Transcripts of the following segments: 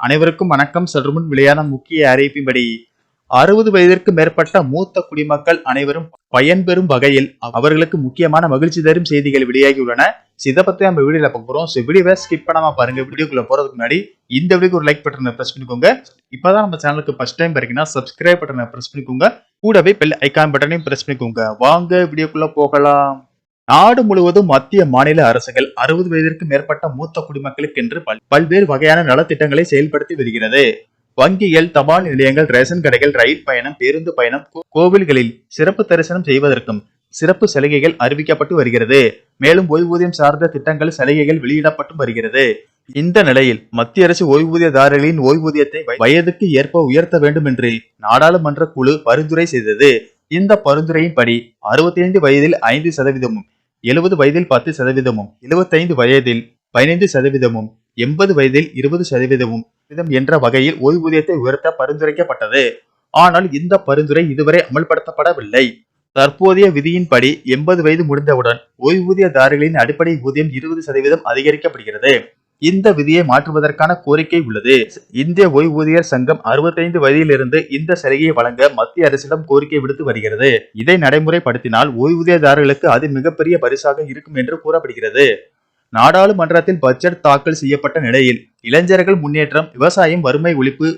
அனைவருக்கும் வணக்கம். சற்று முன் வெளியான முக்கிய அறிவிப்பின்படி அறுபது வயதிற்கு மேற்பட்ட மூத்த குடிமக்கள் அனைவரும் பயன்பெறும் வகையில் அவர்களுக்கு முக்கியமான மகிழ்ச்சி தரும் செய்திகள் வெளியாகியுள்ளன. So, இதை பத்தி நம்ம வீடியோல பார்க்க போறோம். ஸோ வீடியோவை ஸ்கிப் பண்ணாம பாருங்க. வீடியோக்குள்ள போறதுக்கு முன்னாடி இந்த வீடியோக்கு ஒரு லைக் பட்டனை பிரஸ் பண்ணிக்கோங்க. இப்பதான் நம்ம சேனலுக்கு ஃபர்ஸ்ட் டைம் பாருங்கன்னா சப்ஸ்கிரைப் பட்டனை பிரஸ் பண்ணிக்கோங்க. கூடவே பெல் ஐகான் பட்டனையும் பிரஸ் பண்ணிக்கோங்க. வாங்க வீடியோக்குள்ள போகலாம். நாடு முழுவதும் மத்திய மாநில அரசுகள் அறுபது வயதிற்கு மேற்பட்ட மூத்த குடிமக்களுக்கு என்று பல்- பல்வேறு வகையான நலத்திட்டங்களை செயல்படுத்தி வருகிறது. வங்கிகள் தபால் நிலையங்கள் ரேஷன் கடைகள் ரயில் பயணம் பேருந்து பயணம் கோவில்களில் சிறப்பு தரிசனம் செய்வதற்கும் சிறப்பு சலுகைகள் அறிவிக்கப்பட்டு வருகிறது. மேலும் ஓய்வூதியம் சார்ந்த திட்டங்கள் சலுகைகள் வெளியிடப்பட்டு வருகிறது. இந்த நிலையில் மத்திய அரசு ஓய்வூதியதாரர்களின் ஓய்வூதியத்தை வயதுக்கு ஏற்ப உயர்த்த வேண்டும் என்று நாடாளுமன்ற குழு பரிந்துரை செய்தது. இந்த பரிந்துரையின்படி 65 வயதில் ஐந்து சதவீதமும் எழுபது வயதில் பத்து சதவீதமும் 75 வயதில் பதினைந்து சதவீதமும் எண்பது வயதில் இருபது சதவீதமும் என்ற வகையில் ஓய்வூதியத்தை உயர்த்த பரிந்துரைக்கப்பட்டது. ஆனால் இந்த பரிந்துரை இதுவரை அமல்படுத்தப்படவில்லை. தற்போதைய விதியின்படி எண்பது வயது முடிந்தவுடன் ஓய்வூதியதாரர்களின் அடிப்படை ஊதியம் இருபது சதவீதம் அதிகரிக்கப்படுகிறது. இந்த விதியை மாற்றுவதற்கான கோரிக்கை உள்ளது. இந்திய ஓய்வூதியர் சங்கம் 65 வயதிலிருந்து இந்த சலுகையை வழங்க மத்திய அரசிடம் கோரிக்கை விடுத்து வருகிறது. இதை நடைமுறைப்படுத்தினால் ஓய்வூதியதாரர்களுக்கு அது மிகப்பெரிய பரிசாக இருக்கும் என்று கூறப்படுகிறது. நாடாளுமன்றத்தில் பட்ஜெட் தாக்கல் செய்யப்பட்ட நிலையில் இளைஞர்கள் முன்னேற்றம் விவசாயம் வறுமை ஒழிப்பு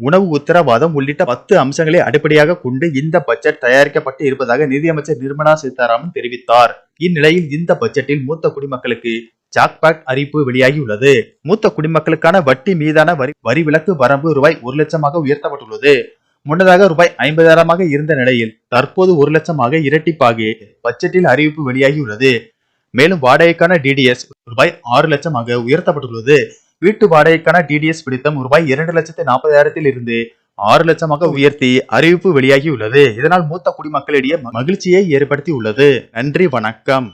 உணவு உத்தரவாதம் உள்ளிட்ட பத்து அம்சங்களை அடிப்படையாக கொண்டு இந்த பட்ஜெட் தயாரிக்கப்பட்டு இருப்பதாக நிதியமைச்சர் நிர்மலா சீதாராமன் தெரிவித்தார். இந்நிலையில் இந்த பட்ஜெட்டில் மூத்த குடிமக்களுக்கு ஜாக்பாட் அறிவிப்பு வெளியாகியுள்ளது. மூத்த குடிமக்களுக்கான வட்டி மீதான வரி வரி விலக்கு வரம்பு ரூபாய் ஒரு லட்சமாக உயர்த்தப்பட்டுள்ளது. முன்னதாக ரூபாய் ஐம்பதாயிரமாக இருந்த நிலையில் தற்போது ஒரு லட்சமாக இரட்டிப்பாகி பட்ஜெட்டில் அறிவிப்பு வெளியாகியுள்ளது. மேலும் வாடகைக்கான டிடிஎஸ் ரூபாய் ஆறு லட்சமாக உயர்த்தப்பட்டுள்ளது. வீட்டு வாடகைக்கான டிடிஎஸ் பிடித்தம் ரூபாய் இரண்டு லட்சத்தி நாற்பதாயிரத்தில் இருந்து ஆறு லட்சமாக உயர்த்தி அறிவிப்பு வெளியாகியுள்ளது. இதனால் மூத்த குடிமக்களிடையே மகிழ்ச்சியை ஏற்படுத்தி உள்ளது நன்றி வணக்கம்.